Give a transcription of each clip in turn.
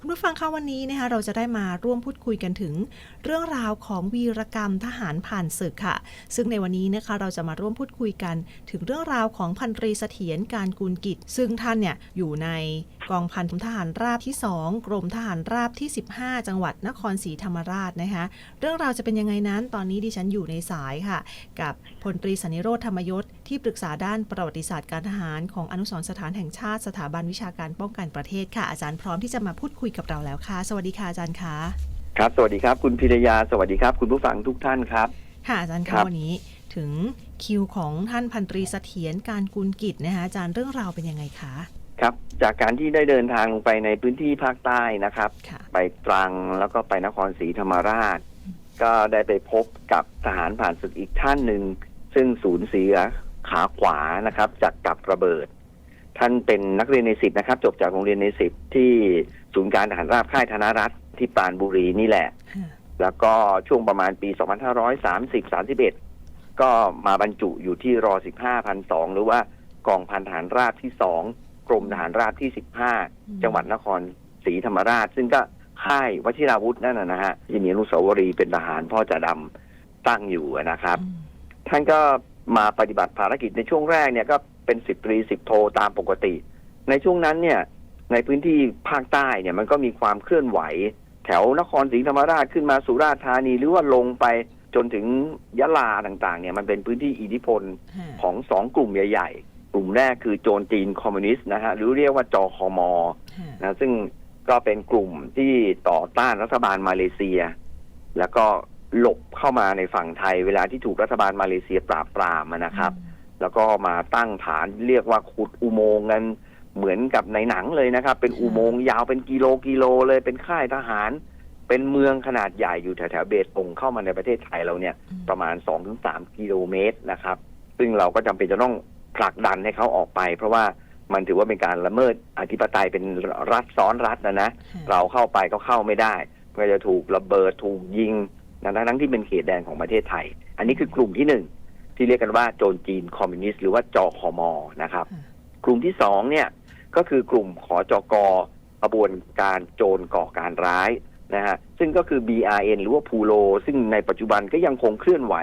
คุณผู้ฟังคะวันนี้นะคะเราจะได้มาร่วมพูดคุยกันถึงเรื่องราวของวีรกรรมทหารผ่านศึกค่ะ ซึ่งในวันนี้นะคะเราจะมาร่วมพูดคุยกัน ถึงเรื่องราวของพันตรีเสถียรการกูลกิจ ซึ่งท่านเนี่ยอยู่ใน กองพันทหารราบที่ 2 กรมทหารราบที่ 15 จังหวัดนครศรีธรรมราชนะคะ เรื่องราวจะเป็นยังไงนั้น ตอนนี้ดิฉันอยู่ในสายค่ะ กับพลตรีสันนิโรธธรรมยศที่ปรึกษาด้านประวัติศาสตร์การทหารของอนุสรณ์สถานแห่งชาติสถาบันวิชาการป้องกันประเทศค่ะอาจารย์พร้อมที่จะมาพูดคุยกับเราแล้วค่ะ สวัสดีค่ะอาจารย์คะครับสวัสดีครับ คุณพิรยาสวัสดีครับ คุณผู้ฟังทุกท่านครับค่ะอาจารย์ครัคะบวันนี้ถึงคิวของท่านพันตรีเสถียรการกุลกิจนะคะอาจารย์เรื่องราวเป็นยังไงคะ ครับ จากการที่ได้เดินทางลงไปในพื้นที่ภาคใต้นะครับ ค่ะ ไปตรังแล้วก็ไปนครศรีธรรมราช ก็ได้ไปพบกับทหารผ่านศึกอีกท่านหนึ่ง ซึ่งสูญเสียขาขวานะครับ จากกับระเบิด ท่านเป็นนักเรียนในสิบนะครับ จบจากโรงเรียนในสิบที่ศูนย์การทหารราบค่ายธนรัฐที่ปรานบุรีนี่แหละ ค่ะ แล้วก็ช่วงประมาณปี 2530-31 ก็มาบรรจุอยู่ที่รอ 15,200หรือว่ากองพันทหารราบที่ 2 กรมทหารราบที่ 15 จังหวัดนครศรีธรรมราช ซึ่งก็ค่ายวชิราวุธนั่นนะนะฮะที่มีอนุสาวรีย์เป็นทหารพ่อจะดำตั้งอยู่นะครับอืมท่านก็มาปฏิบัติภารกิจในช่วงแรกเนี่ยก็เป็นสิบตรีสิบโทตามปกติ ในช่วงนั้นเนี่ยในพื้นที่ภาคใต้เนี่ยมันก็มีความเคลื่อนไหว แถวนครศรีธรรมราชขึ้นมาสุราษฎร์ธานีหรือว่าลงไปจนถึงยะลาต่างๆเนี่ยมันเป็นพื้นที่อิทธิพลค่ะของสองกลุ่มใหญ่ ๆ กลุ่มแรกคือโจรจีนคอมมิวนิสต์นะฮะหรือเรียกว่าจอคอมอค่ะนะซึ่งก็เป็นกลุ่มที่ต่อต้านรัฐบาลมาเลเซีย แล้วก็หลบเข้ามาในฝั่งไทย เวลาที่ถูกรัฐบาลมาเลเซียปราบปรามอะนะครับ แล้วก็มาตั้งฐานเรียกว่าขุดอุโมงค์กันเหมือนกับในหนังเลยนะครับ เป็นอุโมงค์ยาวเป็นกิโลกิโลเลยเป็นค่ายทหาร เป็นเมืองขนาดใหญ่อยู่แถวๆเบตงเข้ามาในประเทศไทยเราเนี่ยอืมประมาณ2-3กิโลเมตรนะครับ ซึ่งเราก็จำเป็นจะต้อง ผลักดันให้เขาออกไป เพราะว่ามันถือว่าเป็นการละเมิดอธิปไตยเป็นรัฐซ้อนรัฐนะนะค่ะเราเข้าไปก็เข้าไม่ได้ก็จะถูกระเบิดถูกยิงนะทั้งที่เป็นเขตแดนของประเทศไทย อันนี้คือกลุ่มที่หนึ่งที่เรียกกันว่าโจรจีนคอมมิวนิสต์หรือว่าจอคอมอนะครับค่ะกลุ่มที่สองเนี่ยก็คือกลุ่มขอจกกระบวนการโจรก่อการร้ายนะฮะซึ่งก็คือ BRN หรือว่าพูโลซึ่งในปัจจุบันก็ยังคงเคลื่อนไหว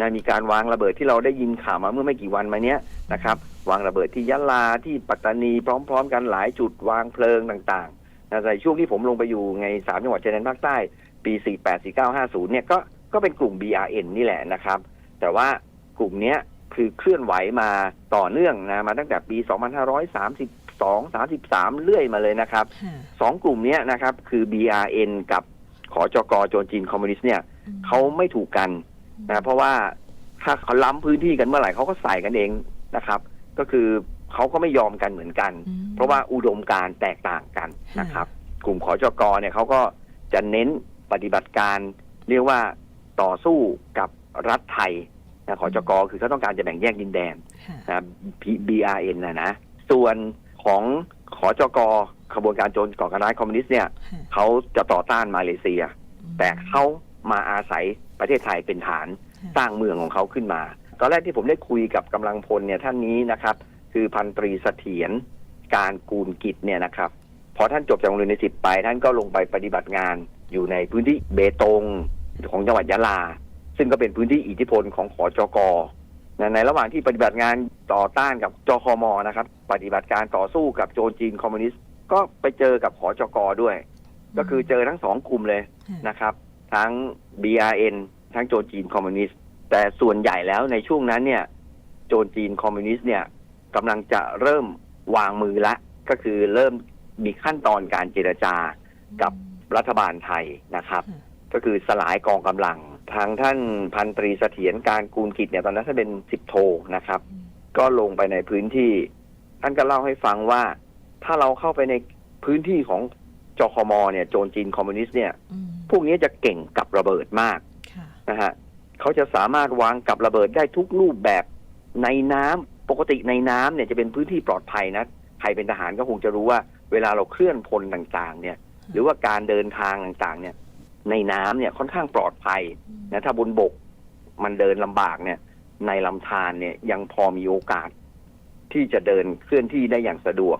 นะมีการวางระเบิดที่เราได้ยินข่าวมาเมื่อไม่กี่วันมาเนี้ยนะครับ วางระเบิดที่ยะลาที่ปัตตานีพร้อม ๆ กันหลายจุดวางเพลิงต่างๆนะในช่วงที่ผมลงไปอยู่ในสามจังหวัดชายแดนภาคใต้ ปี 48 49 50 เนี่ยก็ก็เป็นกลุ่ม BRN นี่แหละนะครับ แต่ว่ากลุ่มเนี้ยคือเคลื่อนไหวมาต่อเนื่องนะมาตั้งแต่ปี 2532 33 เรื่อยมาเลยนะครับค่ะสองกลุ่มเนี้ยนะครับคือ BRN กับขอจกโจรจีนคอมมิวนิสต์เนี่ยเขาไม่ถูกกัน นะเพราะว่าถ้าเขาล้ำพื้นที่กันเมื่อไหร่เขาก็ใส่กันเองนะครับ ก็คือเขาก็ไม่ยอมกันเหมือนกันอืมเพราะว่าอุดมการณ์แตกต่างกันนะครับ กลุ่มขอจกเนี่ยเขาก็จะเน้นปฏิบัติการเรียกว่าต่อสู้กับรัฐไทยนะขอจกคือเขาต้องการจะแบ่งแยกดินแดนค่ะนะ BRN นะนะ ส่วนของขอจกขบวนการโจรก่อการร้ายคอมมิวนิสต์เนี่ยค่ะเขาจะต่อต้านมาเลเซียอืมแต่เขามาอาศัย ประเทศไทยเป็นฐานค่ะสร้างเมืองของเขาขึ้นมา ตอนแรกที่ผมได้คุยกับกำลังพลเนี่ยท่านนี้นะครับ คือพันตรีเสถียรการกูลกิจเนี่ยนะครับพอท่านจบจากโรงเรียนในสิบไปท่านก็ลงไปปฏิบัติงานอยู่ในพื้นที่เบตงของจังหวัดยะลา ซึ่งก็เป็นพื้นที่อิทธิพลของขอจกนะในระหว่างที่ปฏิบัติงานต่อต้านกับจคมนะครับ ปฏิบัติการต่อสู้กับโจรจีนคอมมิวนิสต์ก็ไปเจอกับขอจกด้วย ก็คือเจอทั้งสองกลุ่มเลยค่ะนะครับ ทั้ง BRN ทั้งโจรจีนคอมมิวนิสต์แต่ส่วนใหญ่แล้วในช่วงนั้นเนี่ย โจรจีนคอมมิวนิสต์เนี่ยกำลังจะเริ่มวางมือละ ก็คือเริ่มมีขั้นตอนการเจรจากับรัฐบาลไทยนะครับค่ะก็คือสลายกองกำลัง ทางท่านพันตรีเสถียรการกูลกิจเนี่ยตอนนั้นท่านเป็นสิบโทนะครับอืมก็ลงไปในพื้นที่ ท่านก็เล่าให้ฟังว่า ถ้าเราเข้าไปในพื้นที่ของ จคมเนี่ยโจรจีนคอมมิวนิสต์เนี่ยอืมพวกนี้จะเก่งกับระเบิดมากค่ะนะฮะเขาจะสามารถวางกับระเบิดได้ทุกรูปแบบในน้ำปกติในน้ำเนี่ยจะเป็นพื้นที่ปลอดภัยนะใครเป็นทหารก็คงจะรู้ว่า เวลาเราเคลื่อนพลต่างๆ เนี่ย หรือว่าการเดินทางต่างๆ เนี่ย ในน้ำเนี่ยค่อนข้างปลอดภัยนะถ้าบนบกมันเดินลำบากเนี่ย ในลำธารเนี่ยยังพอมีโอกาส ที่จะเดินเคลื่อนที่ได้อย่างสะดวก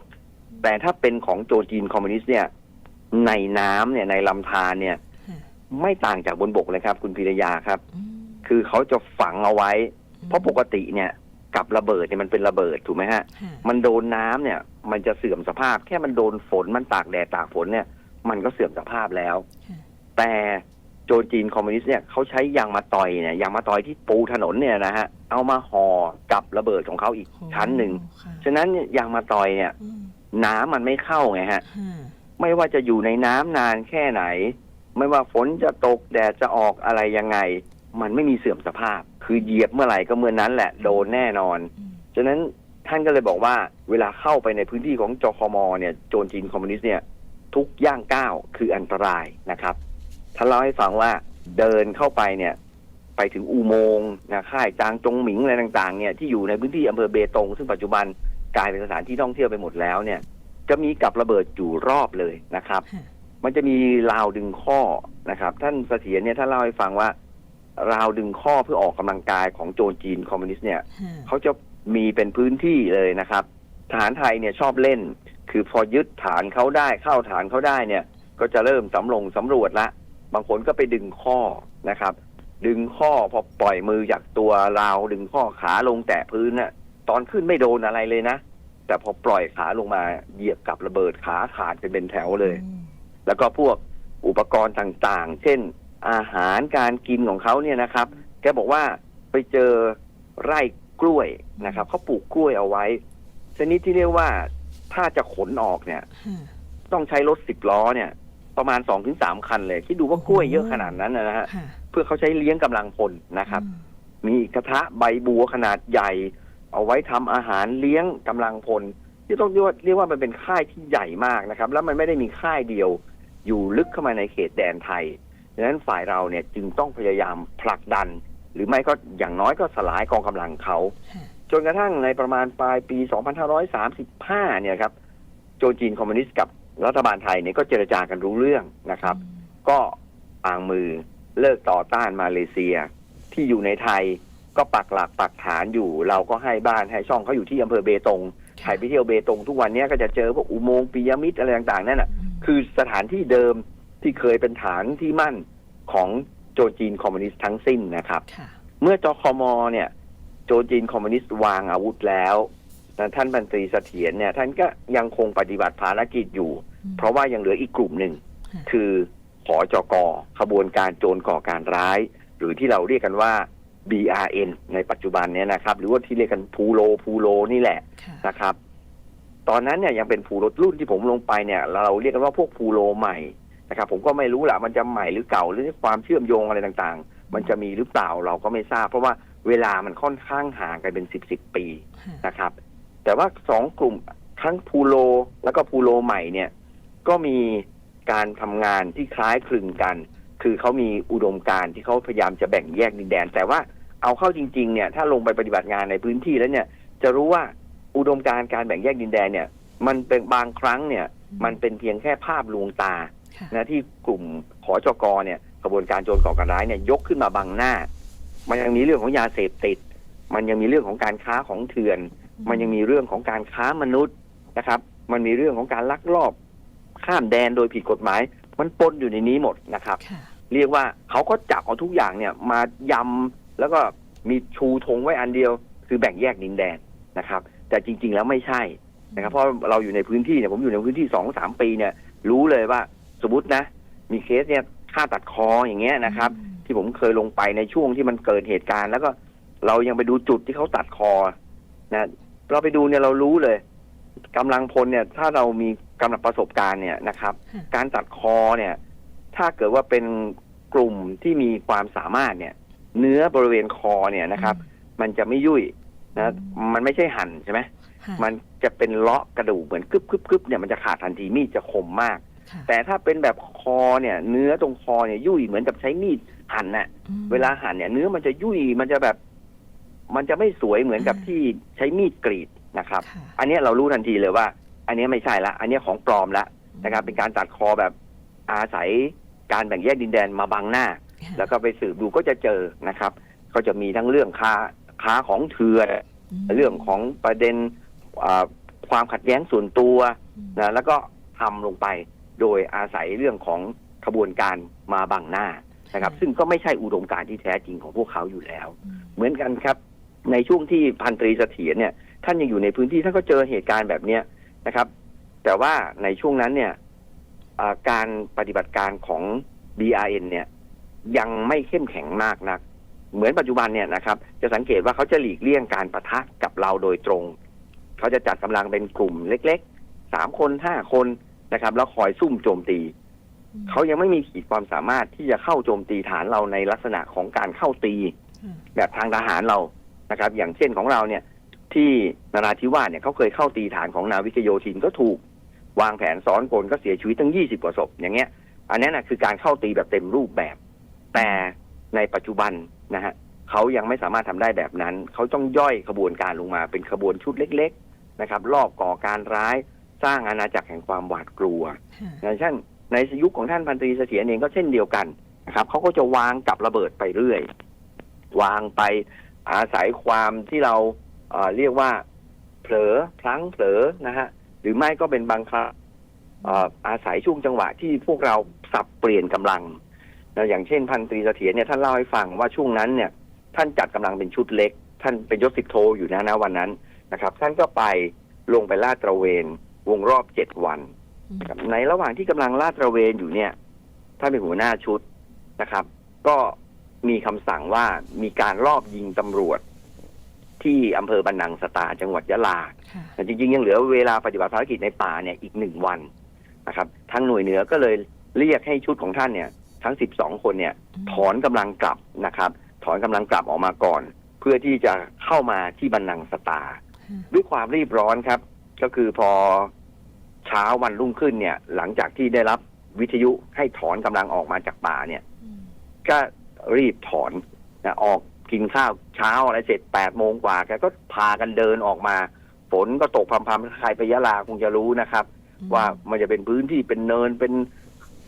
แต่ถ้าเป็นของโจรจีนคอมมิวนิสต์เนี่ย ในน้ำเนี่ยในลำธารเนี่ยค่ะไม่ต่างจากบนบกเลยครับ คุณพิรยาครับอืมคือเขาจะฝังเอาไว้ เพราะปกติเนี่ยกับระเบิดเนี่ยมันเป็นระเบิดถูกไหมฮะค่ะมันโดนน้ำเนี่ย มันจะเสื่อมสภาพ แค่มันโดนฝนมันตากแดดตากฝนเนี่ย มันก็เสื่อมสภาพแล้วค่ะแต่โจรจีนคอมมิวนิสต์เนี่ยเขาใช้ยางมาตอยเนี่ยยางมาตอยที่ปูถนนเนี่ยนะฮะเอามาห่อกับระเบิดของเขาอีกโอ้ชั้นหนึ่งค่ะฉะนั้นเนี่ยยางมาตอยเนี่ยอืมน้ำมันไม่เข้าไงฮะค่ะ ไม่ว่าจะอยู่ในน้ำนานแค่ไหน ไม่ว่าฝนจะตกแดดจะออกอะไรยังไง มันไม่มีเสื่อมสภาพ คือเหยียบเมื่อไหร่ก็เมื่อนั้นแหละโดนแน่นอนฉะนั้นท่านก็เลยบอกว่า เวลาเข้าไปในพื้นที่ของจคมเนี่ยโจรจีนคอมมิวนิสต์เนี่ยทุกย่างก้าวคืออันตรายนะครับท่านเล่าให้ฟังว่าเดินเข้าไปเนี่ย ไปถึงอุโมงค์นะค่ายจางจงหมิงอะไรต่าง ๆ เนี่ยที่อยู่ในพื้นที่อำเภอเบตง ซึ่งปัจจุบันกลายเป็นสถานที่ท่องเที่ยวไปหมดแล้วเนี่ย จะมีกับระเบิดอยู่รอบเลยนะครับค่ะมันจะมีราวดึงข้อนะครับ ท่านเสถียรเนี่ยท่านเล่าให้ฟังว่าราวดึงข้อเพื่อออกกำลังกายของโจรจีนคอมมิวนิสต์เนี่ยค่ะเขาจะมีเป็นพื้นที่เลยนะครับทหารไทยเนี่ยชอบเล่น คือพอยึดฐานเขาได้เข้าฐานเขาได้เนี่ย ก็จะเริ่มสำลงสำรวจละบางคนก็ไปดึงข้อนะครับ ดึงข้อพอปล่อยมือจากตัวราวดึงข้อขาลงแตะพื้นน่ะตอนขึ้นไม่โดนอะไรเลยนะ แต่พอปล่อยขาลงมาเหยียบกับระเบิดขาขาดกันเป็นแถวเลยอืมแล้วก็พวกอุปกรณ์ต่างๆ เช่น อาหารการกินของเขาเนี่ยนะครับ แกบอกว่าไปเจอไร่กล้วยนะครับเขาปลูกกล้วยเอาไว้ ชนิดที่เรียกว่าถ้าจะขนออกเนี่ยค่ะต้องใช้รถสิบล้อเนี่ย ประมาณสองถึงสามคันเลย คิดดูว่ากล้วยเยอะขนาดนั้นนะฮะค่ะเพื่อเขาใช้เลี้ยงกำลังพลนะครับอืมมีกระทะใบบัวขนาดใหญ่ เอาไว้ทำอาหารเลี้ยงกำลังพล ที่ต้องเรียกว่าเรียกว่ามันเป็นค่ายที่ใหญ่มากนะครับ แล้วมันไม่ได้มีค่ายเดียวอยู่ลึกเข้ามาในเขตแดนไทยดังนั้นฝ่ายเราเนี่ยจึงต้องพยายามผลักดัน หรือไม่ก็อย่างน้อยก็สลายกองกำลังเขาจนกระทั่งในประมาณปลายปี 2535 เนี่ยครับ โจจีนคอมมิวนิสต์กับรัฐบาลไทยเนี่ยก็เจรจากันรู้เรื่องนะครับ ก็วางมือเลิกต่อต้านมาเลเซียที่อยู่ในไทย ก็ปักหลักปักฐานอยู่ เราก็ให้บ้านให้ช่องเขาอยู่ที่อำเภอเบตงใครไปเที่ยวเบตงทุกวันเนี้ยก็จะเจอพวกอุโมงค์ปิยมิดอะไรต่างๆนั่นน่ะมคือสถานที่เดิมที่เคยเป็นฐานที่มั่นของโจรจีนคอมมิวนิสต์ทั้งสิ้นนะครับค่ะเมื่อจคมเนี่ยโจรจีนคอมมิวนิสต์วางอาวุธแล้วนะท่านบันตรีเสถียรเนี่ย ท่านก็ยังคงปฏิบัติภารกิจอยู่อืมเพราะว่ายังเหลืออีกกลุ่มหนึ่งค่ะคือขอจกขบวนการโจรก่อการร้าย หรือที่เราเรียกกันว่า BRN ในปัจจุบันเนี้นะครับ หรือว่าที่เรียกกันพูโลพูโลนี่แหละค่ะนะครับ ตอนนั้นเนี่ยยังเป็นพูโลรุ่นที่ผมลงไปเนี่ย เราเรียกกันว่าพวกพูโลใหม่นะครับ ผมก็ไม่รู้แหละมันจะใหม่หรือเก่าหรือความเชื่อมโยงอะไรต่างๆ มันจะมีหรือเปล่าเราก็ไม่ทราบ เพราะว่าเวลามันค่อนข้างห่างกันเป็นสิบสิบปีค่ะนะครับ แต่ว่าสองกลุ่มทั้งพูโลแล้วก็พูโลใหม่เนี่ย ก็มีการทำงานที่คล้ายคลึงกัน คือเขามีอุดมการณ์ที่เขาพยายามจะแบ่งแยกดินแดน แต่ว่า เอาเข้าจริงๆเนี่ยถ้าลงไปปฏิบัติงานในพื้นที่แล้วเนี่ย จะรู้ว่าอุดมการณ์การแบ่งแยกดินแดนเนี่ย มันเป็นบางครั้งเนี่ย มันเป็นเพียงแค่ภาพลวงตาค่ะนะที่กลุ่มขอจกเนี่ยกระบวนการโจรก่อการร้ายเนี่ยยกขึ้นมาบังหน้า มันยังมีเรื่องของยาเสพติด มันยังมีเรื่องของการค้าของเถื่อน มันยังมีเรื่องของการค้ามนุษย์นะครับ มันมีเรื่องของการลักลอบข้ามแดนโดยผิดกฎหมาย มันปนอยู่ในนี้หมดนะครับค่ะเรียกว่าเขาก็จับเอาทุกอย่างเนี่ย มายำ แล้วก็มีชูธงไว้อันเดียว คือแบ่งแยกดินแดนนะครับ แต่จริง ๆ แล้วไม่ใช่นะครับเพราะเราอยู่ในพื้นที่เนี่ยผมอยู่ในพื้นที่สองสามปีเนี่ย รู้เลยว่าสมมตินะ มีเคสเนี่ยฆ่าตัดคออย่างเงี้ยนะครับ ที่ผมเคยลงไปในช่วงที่มันเกิดเหตุการณ์ แล้วก็เรายังไปดูจุดที่เขาตัดคอนะเราไปดูเนี่ยเรารู้เลยกำลังพลเนี่ย ถ้าเรามีกำลังประสบการณ์เนี่ยนะครับค่ะการตัดคอเนี่ย ถ้าเกิดว่าเป็นกลุ่มที่มีความสามารถเนี่ย เนื้อบริเวณคอเนี่ยนะครับ มันจะไม่ยุ่ยนะมันไม่ใช่หั่นใช่ไหมค่ะมันจะเป็นเลาะกระดูกเหมือนกึบกึบกึบเนี่ยมันจะขาดทันทีมีดจะคมมากค่ะแต่ถ้าเป็นแบบคอเนี่ย เนื้อตรงคอเนี่ยยุ่ยเหมือนกับใช้มีดหั่นน่ะอืมเวลาหั่นเนี่ย เนื้อมันจะยุ่ยมันจะแบบ มันจะไม่สวยเหมือนกับอ่าที่ใช้มีดกรีดนะครับค่ะอันเนี้ยเรารู้ทันทีเลยว่า อันเนี้ยไม่ใช่ละ อันเนี้ยของปลอมละนะครับ เป็นการตัดคอแบบอาศัยการแบ่งแยกดินแดนมาบังหน้าค่ะ แล้วก็ไปสืบดูก็จะเจอนะครับ ก็จะมีทั้งเรื่องค้าค้าของเถื่อนมเรื่องของประเด็นอ่าความขัดแย้งส่วนตัวอืมนะแล้วก็ทำลงไปโดยอาศัยเรื่องของขบวนการมาบังหน้านะครับ ซึ่งก็ไม่ใช่อุดมการณ์ที่แท้จริงของพวกเขาอยู่แล้วอืมเหมือนกันครับ ในช่วงที่พันตรีเสถียรเนี่ย ท่านยังอยู่ในพื้นที่ท่านก็เจอเหตุการณ์แบบเนี้ยนะครับ แต่ว่าในช่วงนั้นเนี่ยอ่าการปฏิบัติการของ BRN เนี่ย ยังไม่เข้มแข็งมากนัก เหมือนปัจจุบันเนี่ยนะครับ จะสังเกตว่าเขาจะหลีกเลี่ยงการประทะกับเราโดยตรง เขาจะจัดกำลังเป็นกลุ่มเล็กๆสามคนห้าคนนะครับ แล้วคอยซุ่มโจมตี เขายังไม่มีขีดความสามารถที่จะเข้าโจมตีฐานเราในลักษณะของการเข้าตี แบบทางทหารเรานะครับ อย่างเช่นของเราเนี่ย ที่นาราธิวาสเนี่ยเขาเคยเข้าตีฐานของนาวิกโยธินก็ถูก วางแผนซ้อนกลก็เสียชีวิตตั้ง20กว่าศพอย่างเงี้ย อันนั้นนะคือการเข้าตีแบบเต็มรูปแบบ แต่ในปัจจุบันนะฮะเขายังไม่สามารถทำได้แบบนั้น เขาต้องย่อยขบวนการลงมาเป็นขบวนชุดเล็ก ๆ นะครับรอบก่อการร้ายสร้างอาณาจักรแห่งความหวาดกลัวค่ะอย่างเช่นในยุคของท่านพันตรีเสถียรเองก็เช่นเดียวกันนะครับเขาก็จะวางกับระเบิดไปเรื่อย วางไปอาศัยความที่เราเอ่อเรียกว่าเผลอพลั้งเผลอนะฮะหรือไม่ก็เป็นบางครั้งเอ่ออาศัยช่วงจังหวะที่พวกเราสับเปลี่ยนกำลัง นะอย่างเช่นพันตรีเสถียรเนี่ยท่านเล่าให้ฟังว่าช่วงนั้นเนี่ย ท่านจัดกำลังเป็นชุดเล็ก ท่านเป็นยศสิบโทอยู่นะนะวันนั้นนะครับ ท่านก็ไปลงไปลาดตระเวน วงรอบเจ็ดวันอืมครับในระหว่างที่กำลังลาดตระเวนอยู่เนี่ยท่านเป็นหัวหน้าชุดนะครับ ก็มีคำสั่งว่ามีการลอบยิงตำรวจ ที่อำเภอบันนังสตาจังหวัดยะลาค่ะแต่จริงๆ ยังเหลือเวลาปฏิบัติภารกิจในป่าเนี่ยอีกหนึ่งวันนะครับทางหน่วยเหนือก็เลยเรียกให้ชุดของท่านเนี่ย ทั้งสิบสองคนเนี่ย ถอนกำลังกลับนะครับ ถอนกำลังกลับออกมาก่อน เพื่อที่จะเข้ามาที่บันนังสตาค่ะด้วยความรีบร้อนครับ ก็คือพอเช้าวันรุ่งขึ้นเนี่ย หลังจากที่ได้รับวิทยุให้ถอนกำลังออกมาจากป่าเนี่ยอืมก็รีบถอนนะออกกินข้าวเช้าอะไรเสร็จแปดโมงกว่าแกก็พากันเดินออกมา ฝนก็ตกพรำๆใครไปยะลาคงจะรู้นะครับ ว่ามันจะเป็นพื้นที่เป็นเนินเป็น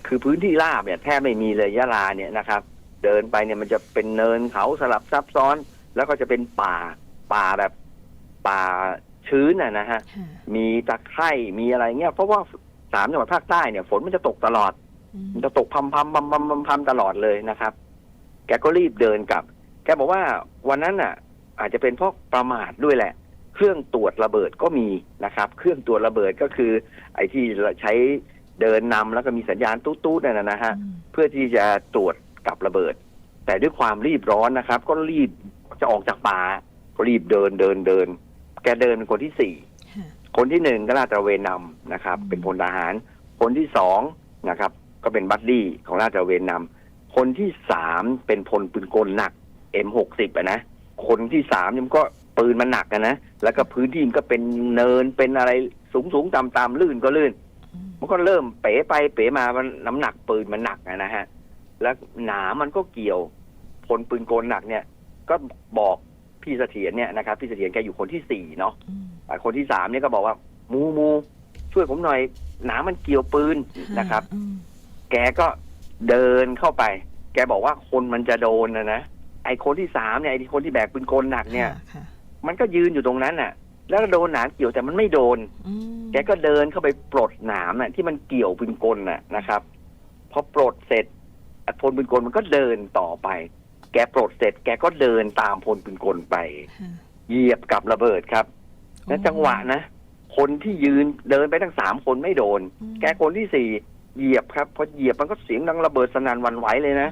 คือพื้นที่ราบเนี่ยแทบไม่มีเลยยะลาเนี่ยนะครับ เดินไปเนี่ยมันจะเป็นเนินเขาสลับซับซ้อน แล้วก็จะเป็นป่าป่าแบบป่าชื้นน่ะนะฮะค่ะมีตะไคร่มีอะไรเงี้ยเพราะว่าสามจังหวัดภาคใต้เนี่ยฝนมันจะตกตลอดอืมมันจะตกพำพำพำพำพำพำตลอดเลยนะครับ แกก็รีบเดินกลับ แกบอกว่าวันนั้นน่ะ อาจจะเป็นเพราะประมาทด้วยแหละ เครื่องตรวจระเบิดก็มีนะครับ เครื่องตรวจระเบิดก็คือ ไอ้ที่ใช้ เดินนำแล้วก็มีสัญญาณตู้ๆนั่นนะนะฮะอืมเพื่อที่จะตรวจกับระเบิด แต่ด้วยความรีบร้อนนะครับ ก็รีบจะออกจากป่าก็รีบเดินเดินเดิน แกเดินเป็นคนที่สี่ค่ะคนที่หนึ่งก็ลาดตระเวนนำนะครับอืมเป็นพลทหาร คนที่สองนะครับ ก็เป็นบัดดี้ของลาดตระเวนนำคนที่สามเป็นพลปืนกลหนัก M60 อะนะคนที่สามเนี่ยมันก็ปืนมันหนักอะนะแล้วก็พื้นที่มันก็เป็นเนินเป็นอะไรสูงสูงต่ำต่ำลื่นก็ลื่นอื มมันก็เริ่มเป๋ไปเป๋มามันน้ำหนักปืนมันหนักอะนะฮะ แล้วหนามมันก็เกี่ยวพลปืนกลหนักเนี่ย ก็บอกพี่เสถียรเนี่ยนะครับพี่เสถียรแกอยู่คนที่สี่เนาะอืมอ่าคนที่สามเนี่ยก็บอกว่ามูมู ช่วยผมหน่อย หนามมันเกี่ยวปืนนะครับอืมแกก็เดินเข้าไป แกบอกว่าคนมันจะโดนนะนะไอคนที่สามเนี่ยไอคนที่แบกปืนกลหนักเนี่ยค่ะค่ะมันก็ยืนอยู่ตรงนั้นน่ะ แล้วก็โดนหนามเกี่ยวแต่มันไม่โดนอืมแกก็เดินเข้าไปปลดหนามน่ะ ที่มันเกี่ยวปืนกลน่ะนะครับพอปลดเสร็จอะพลปืนกลมันก็เดินต่อไป แกปลดเสร็จ แกก็เดินตามพลปืนกลไปค่ะเหยียบกับระเบิดครับและจังหวะนะคนที่ยืนเดินไปทั้งสามคนไม่โดนอืมแกคนที่สี่เหยียบครับพอเหยียบมันก็เสียงดังระเบิดสนั่นหวันไหวเลยนะ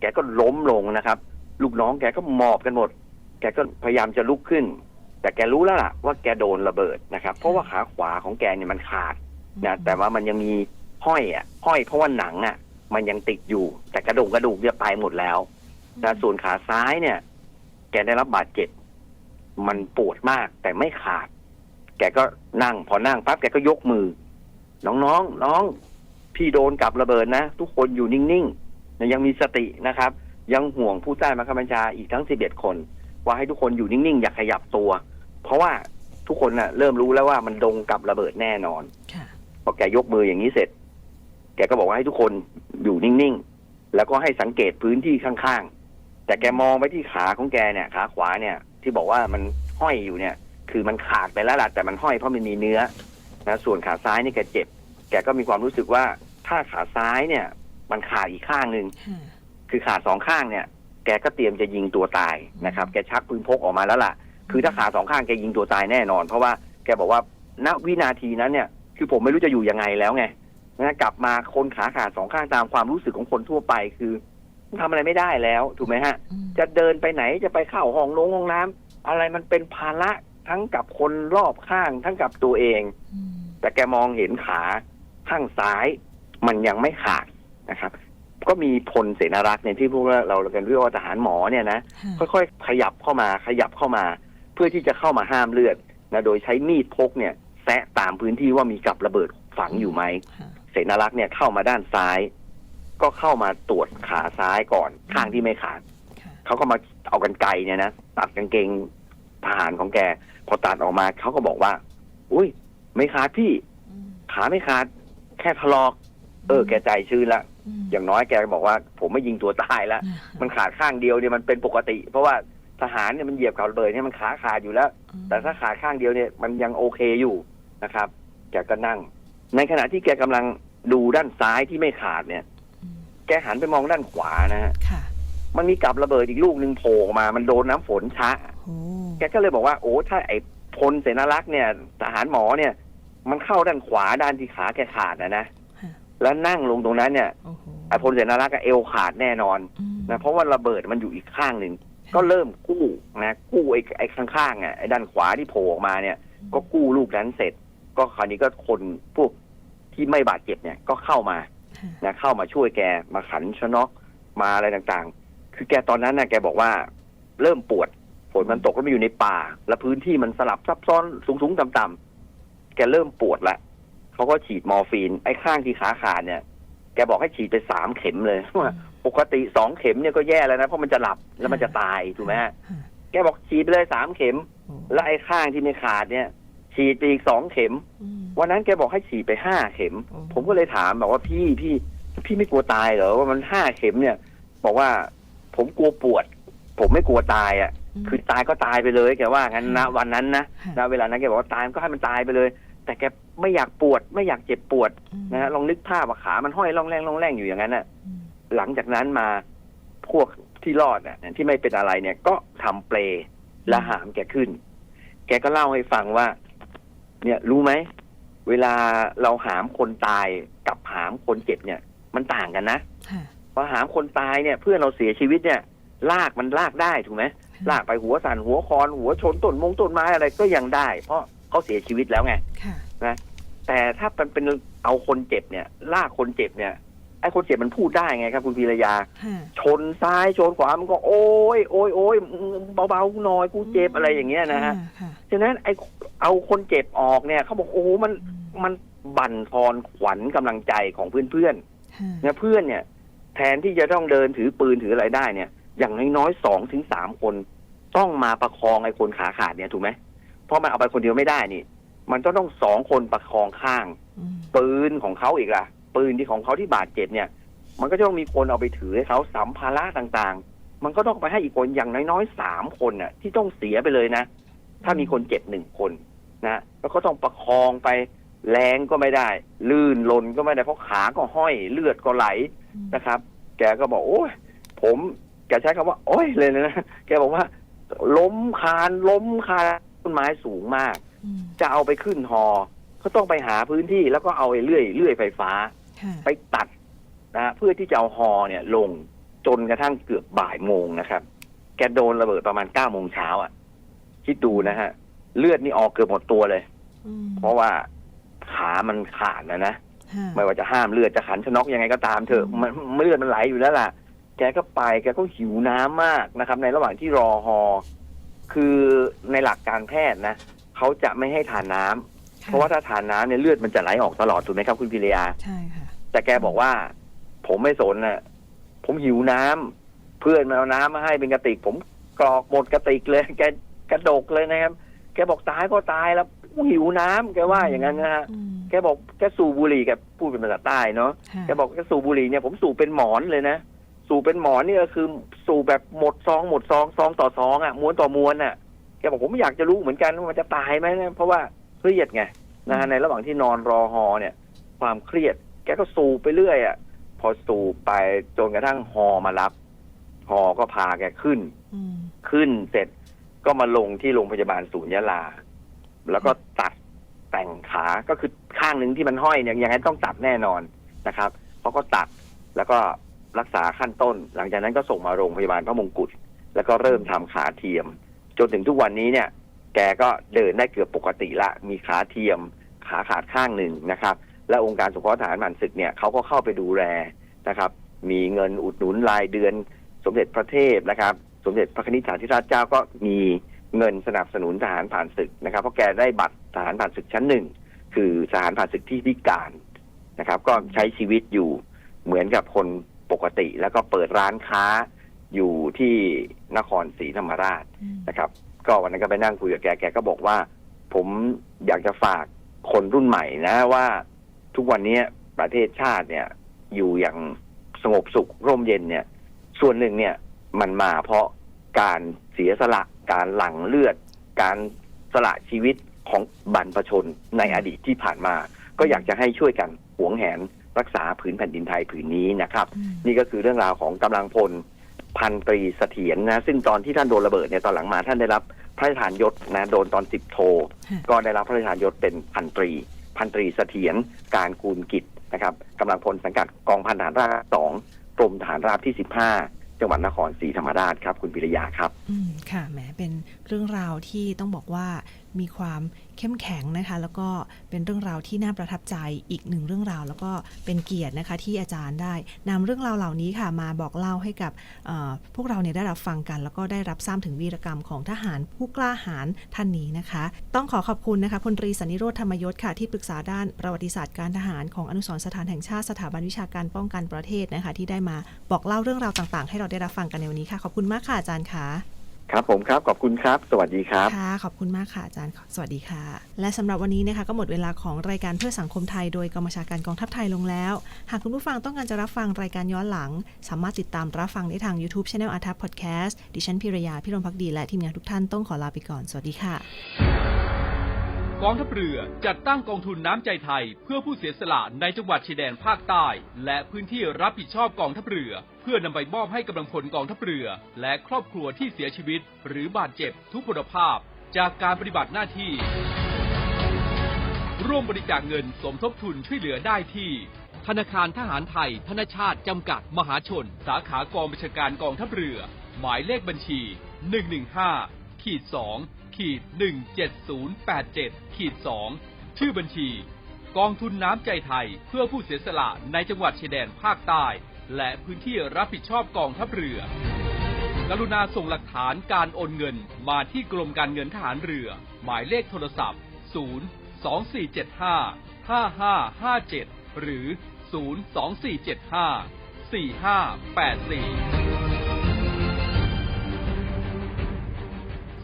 แกก็ล้มลงนะครับ ลูกน้องแกก็หมอบกันหมด แกก็พยายามจะลุกขึ้น แต่แกรู้แล้วล่ะว่าแกโดนระเบิดนะครับ เพราะว่าขาขวาของแกเนี่ยมันขาดนะแต่ว่ามันยังมีห้อยอะห้อยเพราะว่าหนังอะ มันยังติดอยู่ แต่กระดูกกระดูกเนี่ยไปหมดแล้วนะส่วนขาซ้ายเนี่ย แกได้รับบาดเจ็บมันปวดมากแต่ไม่ขาด แกก็นั่งพอนั่งปั๊บแกก็ยกมือ น้องๆน้องน้องพี่โดนกับระเบิดนะ ทุกคนอยู่นิ่งๆนะยังมีสตินะครับ ยังห่วงผู้ใต้บังคับบัญชาอีกทั้งสิบเอ็ดคน ว่าให้ทุกคนอยู่นิ่งๆ อย่าขยับตัว เพราะว่าทุกคนน่ะ เริ่มรู้แล้วว่ามันดงกับระเบิดแน่นอนค่ะ พอแกยกมืออย่างนี้เสร็จ แกก็บอกว่าให้ทุกคนอยู่นิ่งๆ แล้วก็ให้สังเกตพื้นที่ข้างๆ แต่แกมองไปที่ขาของแกเนี่ย ขาขวาเนี่ย ที่บอกว่ามันห้อยอยู่เนี่ย คือมันขาดไปแล้วล่ะแต่มันห้อยเพราะมันมีเนื้อนะส่วนขาซ้ายนี่แกเจ็บ แกก็มีความรู้สึกว่าถ้าขาซ้ายเนี่ย มันขาดอีกข้างหนึ่ง ค่ะ คือขาดสองข้างเนี่ย แกก็เตรียมจะยิงตัวตายนะครับ แกชักปืนพกออกมาแล้วล่ะ คือถ้าขาสองข้างแกยิงตัวตายแน่นอน เพราะว่าแกบอกว่าณวินาทีนั้นเนี่ย คือผมไม่รู้จะอยู่ยังไงแล้วไงนะกลับมาคนขาขาดสองข้างตามความรู้สึกของคนทั่วไปคือทำอะไรไม่ได้แล้วถูกไหมฮะอืมจะเดินไปไหนจะไปเข้าห้องลงห้องน้ำอะไรมันเป็นภาระทั้งกับคนรอบข้างทั้งกับตัวเองอืมแต่แกมองเห็นขาข้างซ้ายมันยังไม่ขาดนะครับ ก็มีพลเสนารักษ์เนี่ยที่พวกเราเรากันเรียกว่าทหารหมอเนี่ยนะค่ะค่อยๆขยับเข้ามาขยับเข้ามาเพื่อที่จะเข้ามาห้ามเลือดนะโดยใช้มีดพกเนี่ยแซะตามพื้นที่ว่ามีกับระเบิดฝังอยู่ไหมค่ะเสนารักษ์เนี่ยเข้ามาด้านซ้าย ก็เข้ามาตรวจขาซ้ายก่อนข้างที่ไม่ขาดค่ะเขาก็มาเอากันไกรเนี่ยนะตัดกางเกงทหารของแก พอตัดออกมาเขาก็บอกว่า อุ้ย ไม่ขาดพี่อืมขาไม่ขาด แค่ถลอก เออ แกใจชื้นละมอย่างน้อยแกบอกว่า ผมไม่ยิงตัวตายแล้วอ่ามันขาดข้างเดียวเนี่ยมันเป็นปกติ เพราะว่า ทหารเนี่ยมันเหยียบกับระเบิดเนี่ยมันขาขาดอยู่แล้วอืมแต่ถ้าขาดข้างเดียวเนี่ยมันยังโอเคอยู่นะครับ แกก็นั่ง ในขณะที่แกกำลังดูด้านซ้ายที่ไม่ขาดเนี่ยอืมแกหันไปมองด้านขวานะฮะค่ะมันมีกับระเบิดอีกลูกหนึ่งโผล่ออกมา มันโดนน้ำฝนชะโอ้แกก็เลยบอกว่าโอ้ถ้าไอ้พลเสนารักษ์เนี่ยทหารหมอเนี่ย มันเข้าด้านขวาด้านที่ขาแกขาดนะนะค่ะแล้วนั่งลงตรงนั้นเนี่ยโอ้โหไอ้พลเสนารักษ์ก็เอวขาดแน่นอนอืมนะเพราะว่าระเบิดมันอยู่อีกข้างหนึ่ง ก็เริ่มกู้นะกู้ไอ้ไอ้ข้างๆอะไอ้ด้านขวาที่โผล่ออกมาเนี่ย ก็กู้ลูกนั้นเสร็จ ก็คราวนี้ก็คนพวกที่ไม่บาดเจ็บเนี่ยก็เข้ามาค่ะนะเข้ามาช่วยแกมาขันชะนอกมาอะไรต่างๆ คือแกตอนนั้นนะแกบอกว่าเริ่มปวดฝนมันตกแล้วมันอยู่ในป่า แล้วพื้นที่มันสลับซับซ้อนสูงๆต่ำๆแกเริ่มปวดละเขาก็ฉีดมอร์ฟีนไอ้ข้างที่ขาขาดเนี่ย แกบอกให้ฉีดไปสามเข็มเลยว่า ปกติสองเข็มเนี่ยก็แย่แล้วนะ เพราะมันจะหลับแล้วมันจะตายถูกไหมฮะค่ะแกบอกฉีดไปเลยสามเข็มโอ้แล้วไอ้ข้างที่ไม่ขาดเนี่ย ฉีดไปอีกสองเข็มอืมวันนั้นแกบอกให้ฉีดไปห้าเข็มโอ้ผมก็เลยถามบอกว่าพี่พี่พี่ไม่กลัวตายเหรอว่ามันห้าเข็มเนี่ย บอกว่าผมกลัวปวด ผมไม่กลัวตายอะมคือตายก็ตายไปเลยแกว่างั้นนะค่ะวันนั้นนะค่ะนะเวลานั้นแกบอกว่าตายมันก็ให้มันตายไปเลย แต่แกไม่อยากปวด ไม่อยากเจ็บปวดอืมนะฮะลองนึกภาพว่าขามันห้อยล่องแรงล่องแรงอยู่อย่างนั้นน่ะอืม หลังจากนั้นมาพวกที่รอดน่ะที่ไม่เป็นอะไรเนี่ย ก็ทำเปลและหามแกขึ้น แกก็เล่าให้ฟังว่า เนี่ยรู้ไหม เวลาเราหามคนตายกับหามคนเจ็บเนี่ย มันต่างกันนะค่ะพอหามคนตายเนี่ย เพื่อนเราเสียชีวิตเนี่ย ลากมันลากได้ถูกไหมลากไปหัวสั่นหัวคอนหัวชนต้นมงต้นไม้อะไรก็ยังได้ เพราะเขาเสียชีวิตแล้วไงค่ะแต่ถ้ามันเป็นเอาคนเจ็บเนี่ย ลากคนเจ็บเนี่ย ไอ้คนเจ็บมันพูดได้ไงครับ คุณพีรยาค่ะชนซ้ายชนขวามันก็โอ้ยโอ้ยโอ้ยเบาๆหน่อยกูเจ็บอะไรอย่างเงี้ยนะฮะค่ะฉะนั้นไอ้เอาคนเจ็บออกเนี่ยเขาบอกโอ้โหมันอืมมันบั่นทอนขวัญกำลังใจของเพื่อนค่ะๆเนี่ยเพื่อนเนี่ย แทนที่จะต้องเดินถือปืนถืออะไรได้เนี่ย อย่างน้อยๆสองถึงสามคนต้องมาประคองไอ้คนขาขาดเนี่ยถูกไหมเพราะมันเอาไปคนเดียวไม่ได้นี่ มันก็ต้องสองคนประคองข้างอืมปืนของเขาอีกล่ะ ปืนที่ของเขาที่บาดเจ็บเนี่ย มันก็จะต้องมีคนเอาไปถือให้เขาสัมภาระต่างๆ มันก็ต้องไปให้อีกคนอย่างน้อยๆสามคนน่ะ ที่ต้องเสียไปเลยนะ ถ้ามีคนเจ็บหนึ่งคนนะแล้วก็ต้องประคองไปแรงก็ไม่ได้ ลื่นลนก็ไม่ได้เพราะขาก็ห้อยเลือดก็ไหลอืมนะครับ แกก็บอกโอ้ยผมแกใช้คำว่า โอ้ยเลยนะแกบอกว่า ล้มคานล้มคานต้นไม้สูงมากอืมจะเอาไปขึ้นฮอก็ต้องไปหาพื้นที่แล้วก็เอาไอ้เลื่อยเลื่อยไฟฟ้าค่ะ ไปตัดนะเพื่อที่จะเอาฮอเนี่ยลงจนกระทั่งเกือบบ่ายโมงนะครับ แกโดนระเบิดประมาณเก้าโมงเช้าอะคิดดูนะฮะ เลือดนี่ออกเกือบหมดตัวเลยอืมเพราะว่าขามันขาดนะนะค่ะไม่ว่าจะห้ามเลือดจะขันชะนอกยังไงก็ตามเถอะมันเลือดมันไหลอยู่แล้วล่ะ แกก็ไปแกก็หิวน้ำมากนะครับ ในระหว่างที่รอฮอ คือในหลักการแพทย์นะเขาจะไม่ให้ทานน้ำค่เพราะว่าถ้าทานน้ำเนี่ยเลือดมันจะไหลออกตลอดถูกไหมครับคุณพิรยาใช่ค่ะ แต่แกบอกว่า ผมไม่สนน่ะผมหิวน้ำเพื่อนมาเอาน้ำมาให้เป็นกระติก ผมก็กรอกหมดกระติกเลย แกกระดกเลยนะครับ แกบอกตายก็ตายแล้วหิวน้ำแกว่าอย่างนั้นนะฮะอืมแกบอกแกสูบบุหรี่แกพูดเป็นภาษาใต้เนาะค่ะแกบอกแกสูบบุหรี่เนี่ยผมสูบเป็นหมอนเลยนะสูบเป็นหมอนนี่ก็คือสูบแบบหมดซองหมดซองซองต่อซองอะม้วนต่อม้วนอะแกบอกผมอยากจะรู้เหมือนกันว่ามันจะตายไหมนะเพราะว่าเครียดไงนะฮะในระหว่างที่นอนรอฮอเนี่ย ความเครียด แกก็สูบไปเรื่อยอะ พอสูบไปจนกระทั่งฮอมารับฮอก็พาแกขึ้นอืมขึ้นเสร็จก็มาลงที่โรงพยาบาลศูนย์ยะลา แล้วก็ตัดแต่งขาก็คือข้างหนึ่งที่มันห้อยเนี่ยยังไงต้องตัดแน่นอนนะครับเขาก็ตัดแล้วก็รักษาขั้นต้น หลังจากนั้นก็ส่งมาโรงพยาบาลพระมงกุฎแล้วก็เริ่มทำขาเทียม จนถึงทุกวันนี้เนี่ย แกก็เดินได้เกือบปกติละ มีขาเทียม ขาขาดข้างหนึ่งนะครับ และองค์การสงเคราะห์ทหารผ่านศึกเนี่ยเขาก็เข้าไปดูแลนะครับ มีเงินอุดหนุนรายเดือน สมเด็จพระเทพนะครับ สมเด็จพระนิธิาธิราชเจ้าก็มีเงินสนับสนุนทหารผ่านศึกนะครับ เพราะแกได้บัตรทหารผ่านศึกชั้นหนึ่งคือทหารผ่านศึกที่พิการนะครับ ก็ใช้ชีวิตอยู่เหมือนกับคนปกติ แล้วก็เปิดร้านค้าอยู่ที่นครศรีธรรมราชนะครับ ก็วันนั้นก็ไปนั่งคุยกับแกแกก็บอกว่า ผมอยากจะฝากคนรุ่นใหม่นะว่า ทุกวันนี้ประเทศชาติเนี่ย อยู่อย่างสงบสุขร่มเย็นเนี่ย ส่วนหนึ่งเนี่ยมันมาเพราะการเสียสละการหลั่งเลือด การสละชีวิตของบรรพชนในอดีตที่ผ่านมา ก็อยากจะให้ช่วยกันหวงแหนรักษาผืนแผ่นดินไทยผืนนี้นะครับอืมนี่ก็คือเรื่องราวของกำลังพลพันตรีเสถียรนะซึ่งตอนที่ท่านโดนระเบิดเนี่ยตอนหลังมาท่านได้รับพระราชทานยศนะโดนตอนสิบโทค่ะก็ได้รับพระราชทานยศเป็นพันตรี พันตรีเสถียรการกูลกิจนะครับกำลังพลสังกัดกองพันฐานราบสองกรมฐานราบที่สิบห้าจังหวัดนครศรีธรรมราชครับ คุณปิริยาครับ อืมค่ะแหมเป็นเรื่องราวที่ต้องบอกว่ามีความ เข้มแข็งนะคะ แล้วก็เป็นเรื่องราวที่น่าประทับใจอีกหนึ่งเรื่องราว แล้วก็เป็นเกียรตินะคะที่อาจารย์ได้นำเรื่องราวเหล่านี้ค่ะ มาบอกเล่าให้กับพวกเราเนี่ยได้รับฟังกัน แล้วก็ได้รับทราบถึงวีรกรรมของทหารผู้กล้าหาญท่านนี้นะคะ ต้องขอขอบคุณนะคะพลตรีสันนิโรธธรรมยศค่ะที่ปรึกษาด้านประวัติศาสตร์การทหารของอนุสรสถานแห่งชาติสถาบันวิชาการป้องกันประเทศนะคะ ที่ได้มาบอกเล่าเรื่องราวต่าง ๆ ให้เราได้รับฟังกันในวันนี้ค่ะ ขอบคุณมากค่ะอาจารย์ค่ะ ครับผมครับ ขอบคุณครับ สวัสดีครับค่ะขอบคุณมากค่ะอาจารย์สวัสดีค่ะ และสำหรับวันนี้นะคะก็หมดเวลาของรายการเพื่อสังคมไทยโดยกองบัญชาการกองทัพไทยลงแล้ว หากคุณผู้ฟังต้องการจะรับฟังรายการย้อนหลัง สามารถติดตามรับฟังได้ทาง YouTube Channel อาทัพพอดแคสต์ดิฉันพิรยาพิรมพักดีและทีมงานทุกท่านต้องขอลาไปก่อนสวัสดีค่ะ กองทัพเรือจัดตั้งกองทุนน้ำใจไทย เพื่อผู้เสียสละในจังหวัดชายแดนภาคใต้ และพื้นที่รับผิดชอบกองทัพเรือ เพื่อนำไปมอบให้กำลังพลกองทัพเรือ และครอบครัวที่เสียชีวิต หรือบาดเจ็บทุกพลภาพ จากการปฏิบัติหน้าที่ ร่วมบริจาคเงินสมทบทุนช่วยเหลือได้ที่ ธนาคารทหารไทย ธนชาติจำกัดมหาชน สาขากองบัญชาการกองทัพเรือ หมายเลขบัญชี 115ขีด2ขีด17087ขีด2ชื่อบัญชี กองทุนน้ำใจไทยเพื่อผู้เสียสละในจังหวัดชายแดนภาคใต้ และพื้นที่รับผิดชอบกองทัพเรือ กรุณาส่งหลักฐานการโอนเงินมาที่กรมการเงินทหารเรือ หมายเลขโทรศัพท์ 0 2475 5557 หรือ 0 2475 4584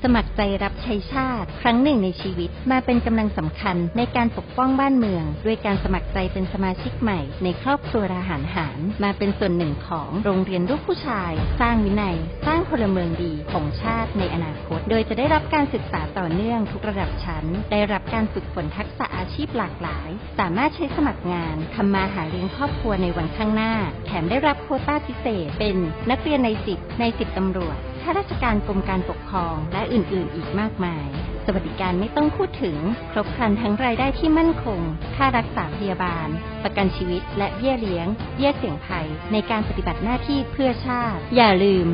สมัครใจรับใช้ชาติ ครั้งหนึ่งในชีวิตมาเป็นกำลังสำคัญในการปกป้องบ้านเมือง ด้วยการสมัครใจเป็นสมาชิกใหม่ ในครอบครัวทหารหารมาเป็นส่วนหนึ่งของโรงเรียนลูกผู้ชาย สร้างวินัย สร้างพลเมืองดีของชาติในอนาคต โดยจะได้รับการศึกษาต่อเนื่องทุกระดับชั้น ได้รับการฝึกฝนทักษะอาชีพหลากหลาย สามารถใช้สมัครงานทำมาหาเลี้ยงครอบครัวในวันข้างหน้า แถมได้รับโควต้าพิเศษ เป็นนักเรียนในสิบในสิบตำรวจ ข้าราชการกรมการปกครอง และอื่นๆ อีกมากมาย สวัสดิการไม่ต้องพูดถึง ครบครันทั้งรายได้ที่มั่นคง ค่ารักษาพยาบาล ประกันชีวิต และเบี้ยเลี้ยง เบี้ยเสี่ยงภัย ในการปฏิบัติหน้าที่เพื่อชาติ อย่าลืม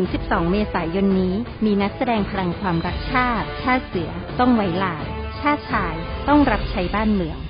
1-12 เมษายนนี้ มีนัดแสดงพลังความรักชาติ ชาติเสือ ต้องไว้ลาชาติชาย ต้องรับใช้บ้านเมือง